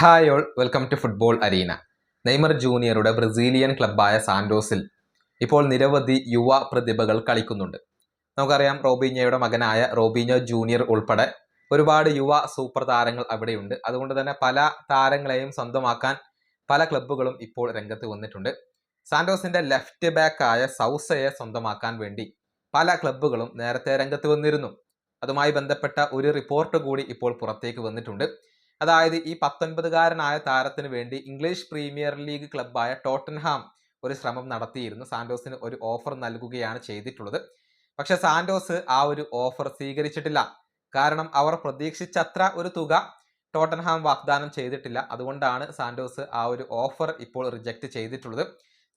Hi all welcome to football arena Neymar ജൂനിയറുടെ Brazilian ക്ലബ്ബായ സാൻഡോസിൽ ഇപ്പോൾ നിരവധി യുവ പ്രതിഭകൾ കളിക്കുന്നുണ്ട്. നമുക്കറിയാം റോബീനയുടെ മകനായ റോബീഞ്ഞോ ജൂനിയർ ഉൾപ്പെടെ ഒരുപാട് യുവ സൂപ്പർ താരങ്ങൾ അവിടെയുണ്ട്. അതുകൊണ്ട് തന്നെ പല താരങ്ങളെയും സ്വന്തമാക്കാൻ പല ക്ലബ്ബുകളും ഇപ്പോൾ രംഗത്ത് വന്നിട്ടുണ്ട്. സാന്റോസിന്റെ ലെഫ്റ്റ് ബാക്കായ സൗസയെ സ്വന്തമാക്കാൻ വേണ്ടി പല ക്ലബ്ബുകളും നേരത്തെ രംഗത്ത് വന്നിരുന്നു. അതുമായി ബന്ധപ്പെട്ട ഒരു റിപ്പോർട്ട് കൂടി ഇപ്പോൾ പുറത്തേക്ക് വന്നിട്ടുണ്ട്. അതായത് ഈ പത്തൊൻപതുകാരനായ താരത്തിന് വേണ്ടി ഇംഗ്ലീഷ് പ്രീമിയർ ലീഗ് ക്ലബ്ബായ ടോട്ടൻഹാം ഒരു ശ്രമം നടത്തിയിരുന്നു. സാന്റോസിന് ഒരു ഓഫർ നൽകുകയാണ് ചെയ്തിട്ടുള്ളത്. പക്ഷെ സാന്റോസ് ആ ഒരു ഓഫർ സ്വീകരിച്ചിട്ടില്ല. കാരണം അവർ പ്രതീക്ഷിച്ചത്ര ഒരു തുക ടോട്ടൻഹാം വാഗ്ദാനം ചെയ്തിട്ടില്ല. അതുകൊണ്ടാണ് സാന്റോസ് ആ ഒരു ഓഫർ ഇപ്പോൾ റിജക്റ്റ് ചെയ്തിട്ടുള്ളത്.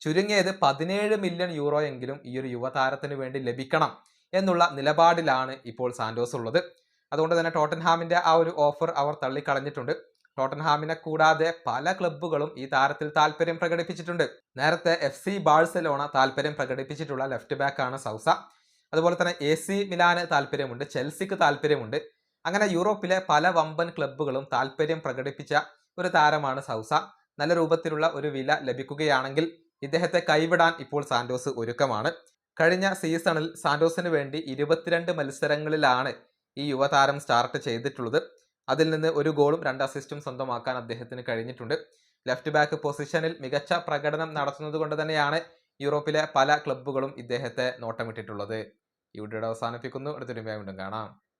ചുരുങ്ങിയത് പതിനേഴ് മില്യൺ യൂറോ എങ്കിലും ഈ ഒരു യുവതാരത്തിന് വേണ്ടി ലഭിക്കണം എന്നുള്ള നിലപാടിലാണ് ഇപ്പോൾ സാന്റോസ് ഉള്ളത്. അതുകൊണ്ട് തന്നെ ടോട്ടൻഹാമിന്റെ ആ ഒരു ഓഫർ അവർ തള്ളിക്കളഞ്ഞിട്ടുണ്ട്. ടോട്ടൻഹാമിനെ കൂടാതെ പല ക്ലബ്ബുകളും ഈ താരത്തിൽ താല്പര്യം പ്രകടിപ്പിച്ചിട്ടുണ്ട്. നേരത്തെ എഫ് സി ബാഴ്സലോണ താല്പര്യം പ്രകടിപ്പിച്ചിട്ടുള്ള ലെഫ്റ്റ് ബാക്കാണ് സൗസ. അതുപോലെ തന്നെ എ സി മിലാന് താല്പര്യമുണ്ട് ചെൽസിക്ക് താല്പര്യമുണ്ട്. അങ്ങനെ യൂറോപ്പിലെ പല വമ്പൻ ക്ലബ്ബുകളും താല്പര്യം പ്രകടിപ്പിച്ച ഒരു താരമാണ് സൗസ. നല്ല രൂപത്തിലുള്ള ഒരു വില ലഭിക്കുകയാണെങ്കിൽ ഇദ്ദേഹത്തെ കൈവിടാൻ ഇപ്പോൾ സാന്റോസ് ഒരുക്കമാണ്. കഴിഞ്ഞ സീസണിൽ സാന്റോസിന് വേണ്ടി ഇരുപത്തിരണ്ട് മത്സരങ്ങളിലാണ് ഈ യുവതാരം സ്റ്റാർട്ട് ചെയ്തിട്ടുള്ളത്. അതിൽ നിന്ന് ഒരു ഗോളും രണ്ട് അസിസ്റ്റും സ്വന്തമാക്കാൻ അദ്ദേഹത്തിന് കഴിഞ്ഞിട്ടുണ്ട്. ലെഫ്റ്റ് ബാക്ക് പൊസിഷനിൽ മികച്ച പ്രകടനം നടത്തുന്നത് കൊണ്ട് തന്നെയാണ് യൂറോപ്പിലെ പല ക്ലബ്ബുകളും ഇദ്ദേഹത്തെ നോട്ടമിട്ടിട്ടുള്ളത്. വീഡിയോയുടെ അവസാനിപ്പിക്കുന്നു. അടുത്തൊരു വീണ്ടും കാണാം.